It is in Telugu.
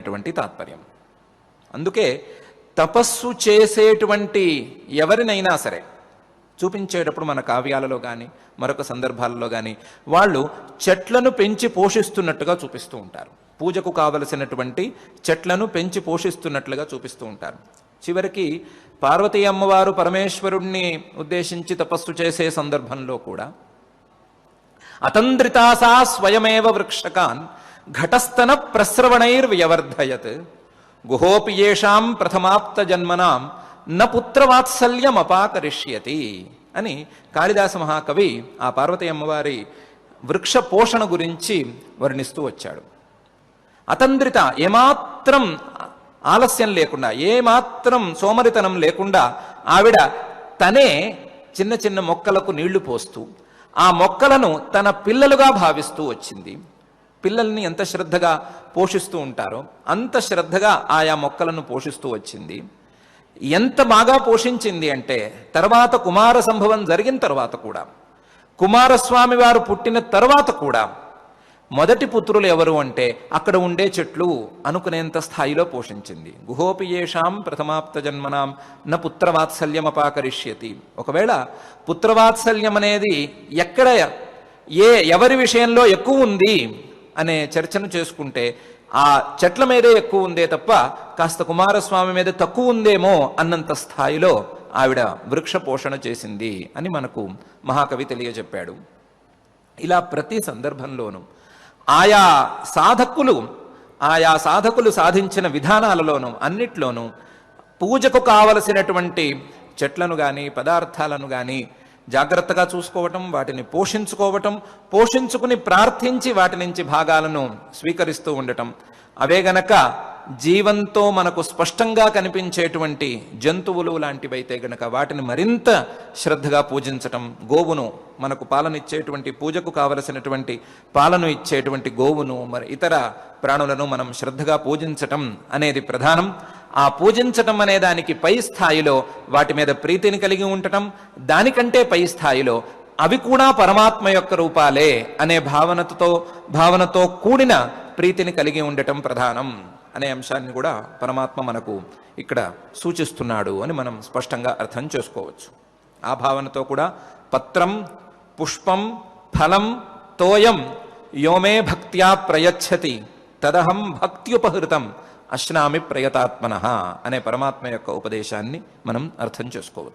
అటువంటి తాత్పర్యం. అందుకే తపస్సు చేసేటువంటి ఎవరినైనా సరే చూపించేటప్పుడు మన కావ్యాలలో కానీ మరొక సందర్భాలలో కానీ వాళ్ళు చెట్లను పెంచి పోషిస్తున్నట్టుగా చూపిస్తూ ఉంటారు. పూజకు కావలసినటువంటి చెట్లను పెంచి పోషిస్తున్నట్లుగా చూపిస్తూ ఉంటారు. చివరికి పార్వతీ అమ్మవారు పరమేశ్వరుణ్ణి ఉద్దేశించి తపస్సు చేసే సందర్భంలో కూడా అతంద్రితాసా స్వయమేవ వృక్షకాన్ ఘటస్థన ప్రస్రవణైర్వ్యవర్ధయత్ గుహోపి ఏషాం ప్రథమాప్త జన్మనాం న పుత్రవాత్సల్యం అపాకరిష్యతి అని కాళిదాస మహాకవి ఆ పార్వతీ అమ్మవారి వృక్ష పోషణ గురించి వర్ణిస్తూ వచ్చాడు. అతంద్రిత ఏమాత్రం ఆలస్యం లేకుండా ఏమాత్రం సోమరితనం లేకుండా ఆవిడ తనే చిన్న చిన్న మొక్కలకు నీళ్ళు పోస్తూ ఆ మొక్కలను తన పిల్లలుగా భావిస్తూ వచ్చింది. పిల్లల్ని ఎంత శ్రద్ధగా పోషిస్తూ ఉంటారో అంత శ్రద్ధగా ఆయా మొక్కలను పోషిస్తూ వచ్చింది. ఎంత బాగా పోషించింది అంటే తర్వాత కుమార సంభవం జరిగిన తర్వాత కూడా. కుమారస్వామి వారు పుట్టిన తర్వాత కూడా మొదటి పుత్రులు ఎవరు అంటే అక్కడ ఉండే చెట్లు అనుకునేంత స్థాయిలో పోషించింది. గుహోపియేషాం ప్రథమాప్త జన్మనాం న పుత్రవాత్సల్యమపాకరిష్యతి. ఒకవేళ పుత్రవాత్సల్యం అనేది ఎక్కడ ఏ ఎవరి విషయంలో ఎక్కువ ఉంది అనే చర్చను చేసుకుంటే ఆ చెట్ల మీదే ఎక్కువ ఉందే తప్ప కాస్త కుమారస్వామి మీద తక్కువ ఉందేమో అన్నంత స్థాయిలో ఆవిడ వృక్ష పోషణ చేసింది అని మనకు మహాకవి తెలియజెప్పాడు. ఇలా ప్రతి సందర్భంలోనూ ఆయా సాధకులు ఆయా సాధకులు సాధించిన విధానాలలోనూ అన్నిట్లోనూ పూజకు కావలసినటువంటి చెట్లను కానీ పదార్థాలను కానీ జాగ్రత్తగా చూసుకోవటం వాటిని పోషించుకోవటం పోషించుకుని ప్రార్థించి వాటి నుంచి భాగాలను స్వీకరిస్తూ ఉండటం. అవే గనక జీవంతో మనకు స్పష్టంగా కనిపించేటువంటి జంతువులు లాంటివైతే గనక వాటిని మరింత శ్రద్ధగా పూజించటం గోవును మనకు పాలనిచ్చేటువంటి పూజకు కావలసినటువంటి పాలను ఇచ్చేటువంటి గోవును మరి ఇతర ప్రాణులను మనం శ్రద్ధగా పూజించటం అనేది ప్రధానం. ఆ పూజించటం అనే దానికి పై స్థాయిలో వాటి మీద ప్రీతిని కలిగి ఉండటం దానికంటే పై స్థాయిలో అవి కూడా పరమాత్మ యొక్క రూపాలే అనే భావనతో భావనతో కూడిన ప్రీతిని కలిగి ఉండటం ప్రధానం అనే అంశాన్ని కూడా పరమాత్మ మనకు ఇక్కడ సూచిస్తున్నాడు అని మనం స్పష్టంగా అర్థం చేసుకోవచ్చు. ఆ భావనతో కూడా పత్రం పుష్పం ఫలం తోయం యోమే భక్త్యా ప్రయచ్చతి తదహం భక్త్యుపహృతం అశ్నామి ప్రయతాత్మన అనే పరమాత్మ యొక్క ఉపదేశాన్ని మనం అర్థం చేసుకోవచ్చు.